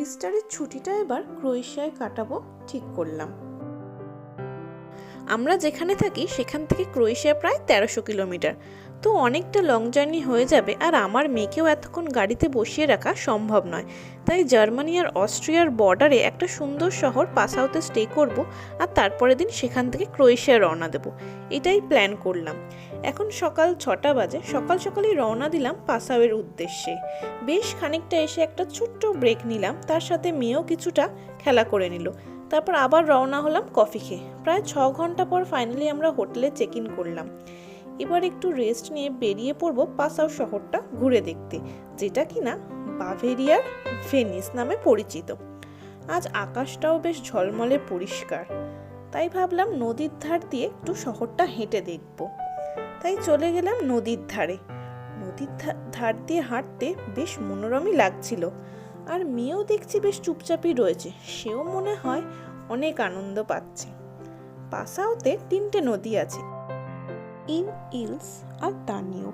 ইস্টারের ছুটিটা এবার ক্রোয়েশিয়ায় কাটাবো, ঠিক করলাম। আমরা যেখানে থাকি, সেখান থেকে ক্রোয়েশিয়া প্রায় তেরোশো কিলোমিটার। তো অনেকটা লং জার্নি হয়ে যাবে আর আমার মেয়েকেও এতক্ষণ গাড়িতে বসিয়ে রাখা সম্ভব নয়। তাই জার্মানি আর অস্ট্রিয়ার বর্ডারে একটা সুন্দর শহর পাসাউতে স্টে করব আর তারপরের দিন সেখান থেকে ক্রোয়েশিয়া রওনা দেব। এটাই প্ল্যান করলাম। এখন সকাল ছটা বাজে। সকাল সকালেই রওনা দিলাম পাসাউয়ের উদ্দেশ্যে। বেশ খানিকটা এসে একটা ছোট্ট ব্রেক নিলাম। তার সাথে মেয়েও কিছুটা খেলা করে নিল। তারপর আবার রওনা হলাম কফি খেয়ে। প্রায় ছ ঘণ্টা পর ফাইনালি আমরা হোটেলে চেক ইন করলাম। এবার একটু রেস্ট নিয়ে বেরিয়ে পড়ব পাসাও শহরটা ঘুরে দেখতে, যেটা কিনা বাভেরিয়ার ভেনিস নামে পরিচিত। আজ আকাশটাও বেশ ঝলমলে পরিষ্কার, তাই ভাবলাম নদীর ধার দিয়ে একটু শহরটা হেঁটে দেখব। তাই চলে গেলাম নদীর ধারে। নদীর ধার দিয়ে হাঁটতে বেশ মনোরমই লাগছিল, আর মেয়েও দেখছি বেশ চুপচাপই রয়েছে, সেও মনে হয় অনেক আনন্দ পাচ্ছে। পাসাওতে তিনটে নদী আছে ইন ইলস আর দানিও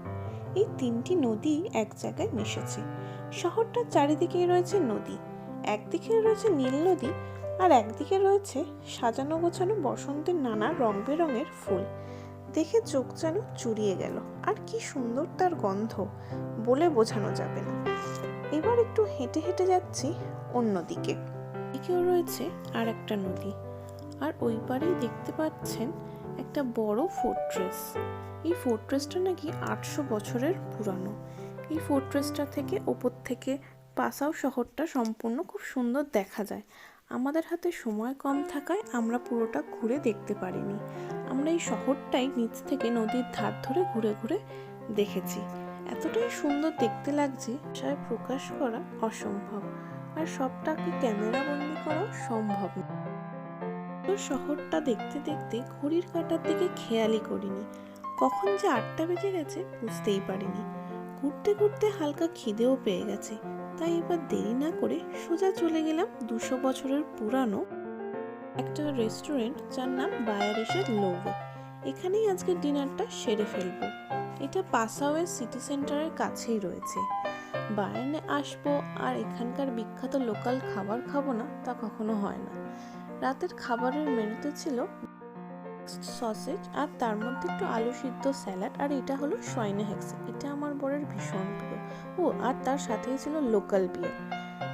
এই তিনটি নদী এক জায়গায় মিশেছে। শহরটার চারিদিকেই রয়েছে নদী। একদিকে রয়েছে নীল নদী আর একদিকে রয়েছে সাজানো গোছানো বসন্তের নানা রং বেরঙের ফুল। দেখে চোখ যেন চুরিয়ে গেল। আর কি সুন্দর তার গন্ধ, বলে বোঝানো যাবে না। এবার একটু হেঁটে হেঁটে যাচ্ছি অন্যদিকে এদিকেও রয়েছে আর একটা নদী। আর ওই পারেই দেখতে পাচ্ছেন একটা বড় ফোর্ট্রেস এই ফোর্ট্রেসটা নাকি আটশো বছরের পুরানো। এই ফোর্ট্রেসটা থেকে ওপর থেকে পাসাও শহরটা সম্পূর্ণ খুব সুন্দর দেখা যায়। আমাদের হাতে সময় কম থাকায় আমরা পুরোটা ঘুরে দেখতে পারিনি। আমরা এই শহরটাই নিচ থেকে নদীর ধার ধরে ঘুরে ঘুরে দেখেছি। এতটাই সুন্দর দেখতে লাগছে ভাষায় প্রকাশ করা অসম্ভব। আর সবটাকে ক্যামেরা বন্দি করা সম্ভব না। শহরটা দেখতে দেখতে ঘড়ির কাঁটার দিকে খেয়ালই করিনি। কখন যে আটটা বেজে গেছে বুঝতেই পারিনি। ঘুরতে ঘুরতে হালকা খিদেও পেয়ে গেছে। তাই এবার দেরি না করে সোজা চলে গেলাম দুশো বছরের পুরানো একটা রেস্টুরেন্ট, যার নাম বায়ারিসের লোভে এখানেই আজকে ডিনারটা সেরে ফেলব। এটা পাসাওয়ের সিটি সেন্টারের কাছেই রয়েছে। বায়ার্নে আসব আর এখানকার বিখ্যাত লোকাল খাবার খাব না, তা কখনো হয় না। রাতের খাবারের মেনুতে ছিল সসেজ আর তার মধ্যে একটু আলু সিদ্ধ স্যালাড, আর এটা হলো সয়নে হেক্স। এটা আমার বরের ভীষণ প্রিয়। ও, আর তার সাথেই ছিল লোকাল বিয়ার।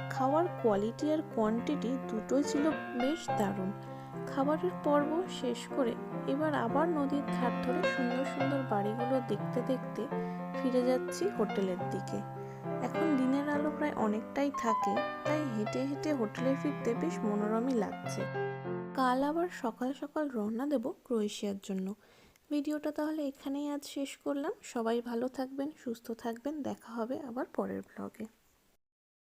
খাওয়ার কোয়ালিটি আর কোয়ান্টিটি দুটোই ছিল বেশ দারুণ। খাবারের পর্ব শেষ করে এবার আবার নদীর ধার ধরে সুন্দর সুন্দর বাড়িগুলো দেখতে দেখতে ফিরে যাচ্ছি হোটেলের দিকে। এখন দিনের আলো প্রায় অনেকটাই থাকে, তাই হেঁটে হেঁটে হোটেলে ফিরতে বেশ মনোরমই লাগছে। কাল আবার সকাল সকাল রওনা দেব ক্রোয়েশিয়ার জন্য। ভিডিওটা তাহলে এখানেই আজ শেষ করলাম। সবাই ভালো থাকবেন, সুস্থ থাকবেন। দেখা হবে আবার পরের ব্লগে